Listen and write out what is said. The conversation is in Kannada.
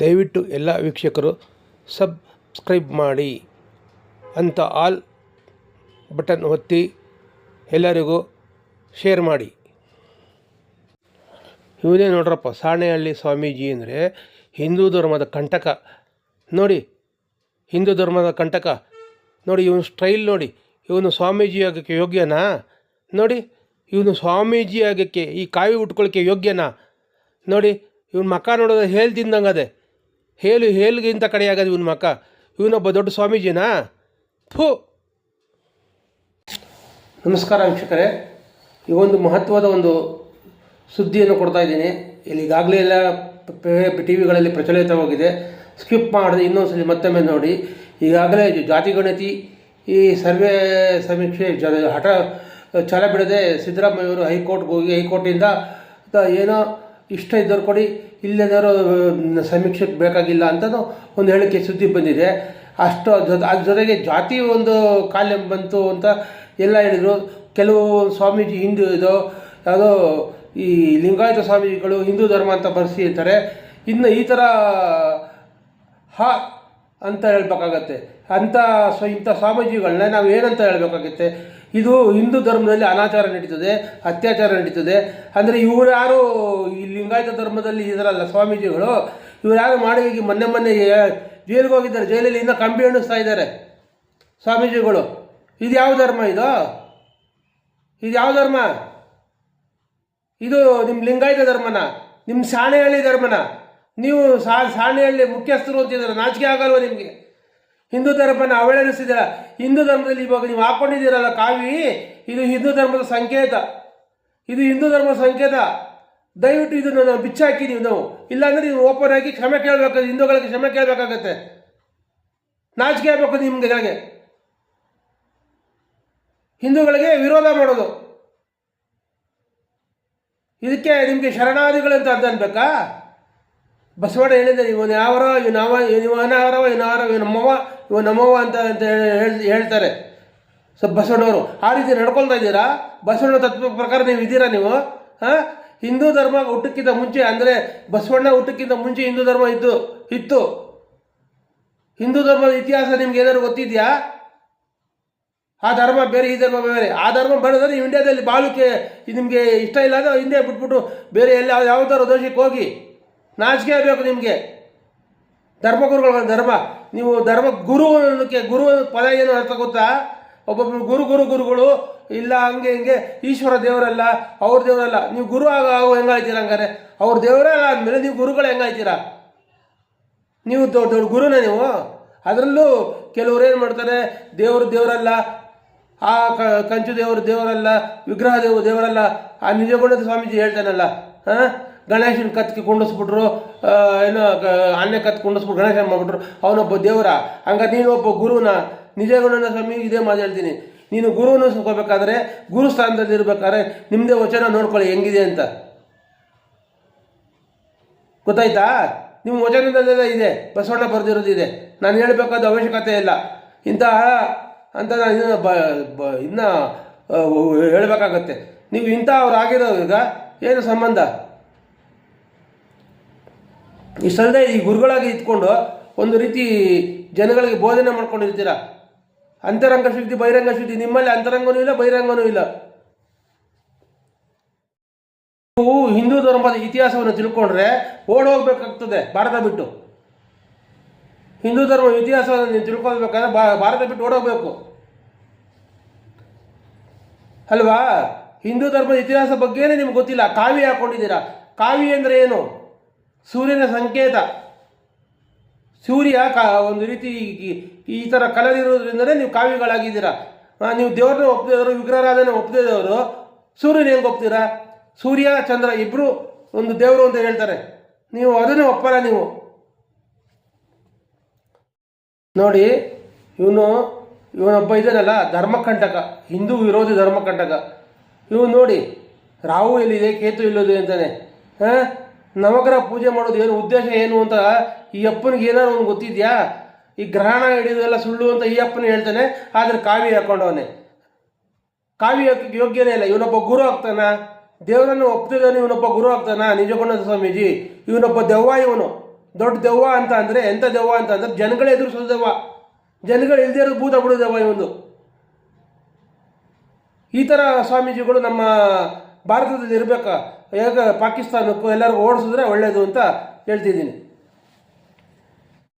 ದಯವಿಟ್ಟು ಎಲ್ಲ ವೀಕ್ಷಕರು ಸಬ್ಸ್ಕ್ರೈಬ್ ಮಾಡಿ ಅಂತ ಆಲ್ ಬಟನ್ ಒತ್ತಿ ಎಲ್ಲರಿಗೂ ಶೇರ್ ಮಾಡಿ. ಇವನೇ ನೋಡ್ರಪ್ಪ, ಸಾಣೆಹಳ್ಳಿ ಸ್ವಾಮೀಜಿ ಅಂದರೆ ಹಿಂದೂ ಧರ್ಮದ ಕಂಟಕ. ನೋಡಿ, ಹಿಂದೂ ಧರ್ಮದ ಕಂಟಕ. ನೋಡಿ, ಇವನು ಸ್ಟೈಲ್ ನೋಡಿ. ಇವನು ಸ್ವಾಮೀಜಿ ಆಗೋಕ್ಕೆ ಯೋಗ್ಯನಾ? ನೋಡಿ, ಇವನು ಸ್ವಾಮೀಜಿ ಆಗೋಕ್ಕೆ ಈ ಕಾವಿ ಉಟ್ಕೊಳ್ಳೋಕ್ಕೆ ಯೋಗ್ಯನಾ? ನೋಡಿ, ಇವನು ಮಕ್ಕ ನೋಡೋದು ಹೇಳ್ತಿದ್ದಂಗೆ ತಿಂದಂಗದೆ ಹೇಲು ಹೇಲ್ಗಿಂತ ಕಡೆ ಆಗದು ಇವನ ಮಕ್ಕ? ಇವನೊಬ್ಬ ದೊಡ್ಡ ಸ್ವಾಮೀಜಿನಾ? ಥೂ! ನಮಸ್ಕಾರ ವೀಕ್ಷಕರೇ. ಈ ಒಂದು ಮಹತ್ವದ ಒಂದು ಸುದ್ದಿಯನ್ನು ಕೊಡ್ತಾ ಇದ್ದೀನಿ. ಇಲ್ಲಿ ಈಗಾಗಲೇ ಎಲ್ಲ ಟಿ ವಿಗಳಲ್ಲಿ ಪ್ರಚಲಿತವಾಗಿದೆ ಸ್ಕಿಪ್ ಮಾಡಿದೆ ಇನ್ನೊಂದ್ಸಲಿ ಮತ್ತೊಮ್ಮೆ ನೋಡಿ. ಈಗಾಗಲೇ ಜಾತಿ ಗಣತಿ, ಈ ಸರ್ವೆ ಸಮೀಕ್ಷೆ ಜ, ಹಠ ಛಲ ಬಿಡದೆ ಸಿದ್ದರಾಮಯ್ಯವರು ಹೈಕೋರ್ಟ್ಗೆ ಹೋಗಿ, ಹೈಕೋರ್ಟಿಂದ ಏನೋ ಇಷ್ಟ ಇದ್ದವ್ರು ಕೊಡಿ ಇಲ್ಲದವರು ಸಮೀಕ್ಷೆ ಬೇಕಾಗಿಲ್ಲ ಅಂತಲೂ ಒಂದು ಹೇಳಿಕೆ ಸುದ್ದಿ ಬಂದಿದೆ. ಅಷ್ಟು ಜೊತೆ ಅದ್ರ ಜೊತೆಗೆ ಜಾತಿ ಒಂದು ಕಾಯಿಲೆ ಬಂತು ಅಂತ ಎಲ್ಲ ಹೇಳಿದರು. ಕೆಲವು ಸ್ವಾಮೀಜಿ ಹಿಂದೂ ಇದು, ಯಾವುದೋ ಈ ಲಿಂಗಾಯತ ಸ್ವಾಮೀಜಿಗಳು ಹಿಂದೂ ಧರ್ಮ ಅಂತ ಬರೆಸಿ ಇರ್ತಾರೆ ಇನ್ನು ಈ ಥರ ಹಾ ಅಂತ ಹೇಳ್ಬೇಕಾಗತ್ತೆ. ಅಂಥ ಸ್ವ, ಇಂಥ ಸ್ವಾಮೀಜಿಗಳನ್ನ ನಾವು ಏನಂತ ಹೇಳಬೇಕಾಗತ್ತೆ? ಇದು ಹಿಂದೂ ಧರ್ಮದಲ್ಲಿ ಅನಾಚಾರ ನಡೀತದೆ, ಅತ್ಯಾಚಾರ ನಡೀತದೆ. ಅಂದರೆ ಇವರು ಯಾರು ಈ ಲಿಂಗಾಯತ ಧರ್ಮದಲ್ಲಿ ಇದರಲ್ಲ ಸ್ವಾಮೀಜಿಗಳು ಇವ್ರು ಯಾರು ಮಾಡಿ ಮೊನ್ನೆ ಮೊನ್ನೆ ಜೈಲಿಗೆ ಹೋಗಿದ್ದಾರೆ. ಜೈಲಲ್ಲಿ ಇನ್ನೂ ಕಂಬಿ ಎಣಿಸ್ತಾ ಇದ್ದಾರೆ ಸ್ವಾಮೀಜಿಗಳು. ಇದು ಯಾವ ಧರ್ಮ ಇದು? ಇದು ಯಾವ ಧರ್ಮ? ಇದು ನಿಮ್ಮ ಲಿಂಗಾಯತ ಧರ್ಮನ ನಿಮ್ಮ ಸಾಣೆಹಳ್ಳಿ ಧರ್ಮನ. ನೀವು ಸಾ ಸಾಣೆಹಳ್ಳಿ ಮುಖ್ಯಸ್ಥರು ಅಂತಿದ್ದಾರೆ ನಾಚಿಕೆ ಆಗಲ್ವ ನಿಮಗೆ? ಹಿಂದೂ ಧರ್ಮನ ಅವಹೇಳಿಸಿದ್ದೀರ ಹಿಂದೂ ಧರ್ಮದಲ್ಲಿ ಇವಾಗ ನೀವು ಹಾಕೊಂಡಿದ್ದೀರಲ್ಲ ಕಾವಿ, ಇದು ಹಿಂದೂ ಧರ್ಮದ ಸಂಕೇತ. ಇದು ಹಿಂದೂ ಧರ್ಮದ ಸಂಕೇತ. ದಯವಿಟ್ಟು ಇದನ್ನು ನಾವು ಬಿಚ್ಚಾಕಿ ನೀವು ನಾವು. ಇಲ್ಲಾಂದರೆ ನೀವು ಓಪನ್ ಆಗಿ ಕ್ಷಮೆ ಕೇಳಬೇಕು ಹಿಂದೂಗಳಿಗೆ ಕ್ಷಮೆ ಕೇಳಬೇಕಾಗತ್ತೆ. ನಾಚಿಕೆ ಆಗಬೇಕು ನಿಮ್ಗೆಗಳಿಗೆ ಹಿಂದೂಗಳಿಗೆ ವಿರೋಧ ಮಾಡೋದು. ಇದಕ್ಕೆ ನಿಮಗೆ ಶರಣಾದಿಗಳು ಅಂತ ಅನ್ಬೇಕಾ? ಬಸವಣ್ಣ ಹೇಳಿದ್ದಾರೆ ಇವನು ಯಾವರೋ ಇವನು ಅವ ಇವನಾರವ ಇವನವರ ಇವ ನಮ್ಮವ ಇವ ನಮ್ಮವ ಅಂತ ಅಂತ ಹೇಳಿ ಹೇಳ್ತಾರೆ. ಸೊ ಬಸವಣ್ಣವರು, ಆ ರೀತಿ ನಡ್ಕೊಳ್ತಾ ಇದ್ದೀರಾ? ಬಸವಣ್ಣ ತತ್ವ ಪ್ರಕಾರ ನೀವು ಇದ್ದೀರಾ ನೀವು? ಹಾಂ? ಹಿಂದೂ ಧರ್ಮ ಹುಟ್ಟಕ್ಕಿಂತ ಮುಂಚೆ, ಅಂದರೆ ಬಸವಣ್ಣ ಹುಟ್ಟಕ್ಕಿಂತ ಮುಂಚೆ ಹಿಂದೂ ಧರ್ಮ ಇದ್ದು, ಇತ್ತು. ಹಿಂದೂ ಧರ್ಮದ ಇತಿಹಾಸ ನಿಮ್ಗೆ ಏನಾದ್ರು ಗೊತ್ತಿದೆಯಾ? ಆ ಧರ್ಮ ಬೇರೆ, ಈ ಧರ್ಮ ಬೇರೆ. ಆ ಧರ್ಮ ಬೆಳೆದ್ರೆ ಇಂಡಿಯಾದಲ್ಲಿ ಬಾಳುಕೆ ನಿಮಗೆ ಇಷ್ಟ ಇಲ್ಲ ಅಂದರೆ ಹಿಂದೆ ಬಿಟ್ಬಿಟ್ಟು ಬೇರೆ ಎಲ್ಲ ಯಾವ್ದಾದ್ರು ದೇಶಕ್ಕೆ ಹೋಗಿ? ನಾಚಿಕೆ ಆಗಬೇಕು ನಿಮಗೆ. ಧರ್ಮಗುರುಗಳ ಧರ್ಮ. ನೀವು ಧರ್ಮ ಗುರು ಅನ್ನೋಕ್ಕೆ ಗುರು ಪದ ಏನು ಅರ್ಥ ಗೊತ್ತಾ? ಒಬ್ಬೊಬ್ಬ ಗುರು ಗುರು ಗುರುಗಳು ಇಲ್ಲ ಹಂಗೆ ಹಿಂಗೆ ಈಶ್ವರ ದೇವರಲ್ಲ, ಅವ್ರ ದೇವರಲ್ಲ. ನೀವು ಗುರು ಆಗ ಹೆಂಗಾಯ್ತೀರ ಹಂಗಾರೆ? ಅವ್ರ ದೇವರೇ ಅಲ್ಲ ಅಂದಮೇಲೆ ನೀವು ಗುರುಗಳು ಹೆಂಗಾಯ್ತೀರಾ? ನೀವು ದೊಡ್ಡ ದೊಡ್ಡ ಗುರುನ ನೀವು. ಅದರಲ್ಲೂ ಕೆಲವ್ರು ಏನು ಮಾಡ್ತಾರೆ? ದೇವರು ದೇವರಲ್ಲ, ಆ ಕಂಚು ದೇವರು ದೇವರಲ್ಲ, ವಿಗ್ರಹ ದೇವರು ದೇವರಲ್ಲ, ಆ ನಿಜಗುಣದ ಸ್ವಾಮೀಜಿ ಹೇಳ್ತಾನಲ್ಲ, ಹಾಂ? ಗಣೇಶನ ಕತ್ತಿ ಕುಂಡಿಸ್ಬಿಟ್ರು ಏನು ಏನೋ ಕತ್ತಿ ಆನೆ ಗಣೇಶನ ಮಾಡ್ಬಿಟ್ರು. ಅವನೊಬ್ಬ ದೇವರ. ಹಂಗ ನೀನು ಒಬ್ಬ ಗುರುನ, ನಿಜಗುಣನ ಸ್ವಾಮಿ, ಇದೇ ಮಾತು ನೀನು ಗುರುವನ್ನು ಸ್ಕೋಬೇಕಾದ್ರೆ ಗುರು ಸ್ಥಾನದಲ್ಲಿ ಇರಬೇಕಾದ್ರೆ ನಿಮ್ಮದೇ ವಚನ ನೋಡ್ಕೊಳ್ಳಿ, ಹೆಂಗಿದೆ ಅಂತ. ಗೊತ್ತಾಯ್ತಾ? ನಿಮ್ಮ ವಚನದಲ್ಲೆಲ್ಲ ಇದೆ, ಬಸವಣ್ಣ ಬರೆದಿರೋದಿದೆ ನಾನು ಹೇಳಬೇಕಾದ ಅವಶ್ಯಕತೆ ಇಲ್ಲ. ಇಂತಹ, ಅಂತ ನಾನು ಇನ್ನೂ ಬ ಇನ್ನು ಹೇಳಬೇಕಾಗತ್ತೆ. ನೀವು ಇಂಥ ಅವ್ರು ಆಗಿರೋದು ಈಗ, ಏನು ಸಂಬಂಧ? ಇಷ್ಟಲ್ಲದೆ ಈ ಗುರುಗಳಾಗಿ ಇದ್ಕೊಂಡು ಒಂದು ರೀತಿ ಜನಗಳಿಗೆ ಬೋಧನೆ ಮಾಡ್ಕೊಂಡಿರ್ತೀರ? ಅಂತರಂಗ ಶುದ್ಧಿ, ಬಹಿರಂಗ ಶುದ್ಧಿ, ನಿಮ್ಮಲ್ಲಿ ಅಂತರಂಗನೂ ಇಲ್ಲ, ಬಹಿರಂಗನೂ ಇಲ್ಲ. ನೀವು ಹಿಂದೂ ಧರ್ಮದ ಇತಿಹಾಸವನ್ನು ತಿಳ್ಕೊಂಡ್ರೆ ಓಡೋಗ್ಬೇಕಾಗ್ತದೆ, ಭಾರತ ಬಿಟ್ಟು. ಹಿಂದೂ ಧರ್ಮ ಇತಿಹಾಸವನ್ನು ನೀವು ತಿಳ್ಕೊಳ್ಬೇಕಾದ್ರೆ ಭಾರತ ಬಿಟ್ಟು ಓಡೋಗ್ಬೇಕು. ಅಲ್ವಾ? ಹಿಂದೂ ಧರ್ಮದ ಇತಿಹಾಸ ಬಗ್ಗೆನೇ ನಿಮ್ಗೆ ಗೊತ್ತಿಲ್ಲ ಕಾವಿ ಹಾಕೊಂಡಿದ್ದೀರಾ? ಕಾವಿ ಅಂದರೆ ಏನು? ಸೂರ್ಯನ ಸಂಕೇತ. ಸೂರ್ಯ ಕಾ, ಒಂದು ರೀತಿ ಈ- ಥರ ಕಲರ್ ಇರೋದ್ರಿಂದಲೇ ನೀವು ಕಾವ್ಯಗಳಾಗಿದ್ದೀರಾ. ನೀವು ದೇವ್ರನ್ನ ಒಪ್ಪಿದವರು ವಿಗ್ರಹರಾಧನೆ ಒಪ್ಪಿದವರು ಸೂರ್ಯನ ಹೆಂಗೆ ಒಪ್ತೀರಾ? ಸೂರ್ಯ, ಚಂದ್ರ ಇಬ್ಬರು ಒಂದು ದೇವರು ಅಂತ ಹೇಳ್ತಾರೆ. ನೀವು ಅದನ್ನೇ ಒಪ್ಪಲ್ಲ ನೀವು. ನೋಡಿ, ಇವನು, ಇವನೊಬ್ಬ ಇದ್ದಾನಲ್ಲ, ಧರ್ಮಕಂಟಕ, ಹಿಂದೂ ವಿರೋಧಿ ಧರ್ಮಕಂಟಕ. ಇವನು ನೋಡಿ, ರಾಹು ಎಲ್ಲಿದೆ, ಕೇತು ಇಲ್ಲೋದು ಅಂತಾನೆ. ಹಾಂ? ನವಗ್ರಹ ಪೂಜೆ ಮಾಡೋದು ಏನು ಉದ್ದೇಶ ಏನು ಅಂತ ಈ ಅಪ್ಪನಿಗೆ ಏನಾದ್ರು ಒಂದು ಗೊತ್ತಿದ್ಯಾ? ಈ ಗ್ರಹಣ ಹಿಡಿಯೋದೆಲ್ಲ ಸುಳ್ಳು ಅಂತ ಈ ಅಪ್ಪನ ಹೇಳ್ತಾನೆ, ಆದರೆ ಕಾವಿ ಹಾಕೊಂಡವನೇ ಕಾವಿ ಹಾಕಕ್ಕೆ ಯೋಗ್ಯನೇ ಇಲ್ಲ. ಇವನೊಬ್ಬ ಗುರು ಆಗ್ತಾನ, ದೇವರನ್ನು ಒಪ್ತಿದ್ದಾನೆ ಇವನೊಬ್ಬ ಗುರು ಆಗ್ತಾನ ನಿಜಗೊಂಡ ಸ್ವಾಮೀಜಿ. ಇವನೊಬ್ಬ ದೆವ್ವ ಇವನು. ದೊಡ್ಡ ದೆವ್ವ ಅಂತ ಅಂದರೆ ಎಂಥ ದೆವ್ವ ಅಂತ ಅಂದರೆ, ಜನಗಳು ಎದುರಿಸೋ ದೆವ್ವ. ಜನಗಳು ಇಲ್ದೇ ಇರೋದು ಭೂತ ಬಿಡೋ ದೆವ್ವ ಇವನು. ಈ ಥರ ಸ್ವಾಮೀಜಿಗಳು ನಮ್ಮ ಭಾರತದಲ್ಲಿ ಇರಬೇಕಾ? ಹೇಗೆ ಪಾಕಿಸ್ತಾನಕ್ಕೂ ಎಲ್ಲರಿಗೂ ಓಡಿಸಿದ್ರೆ ಒಳ್ಳೆಯದು ಅಂತ ಹೇಳ್ತಿದ್ದೀನಿ.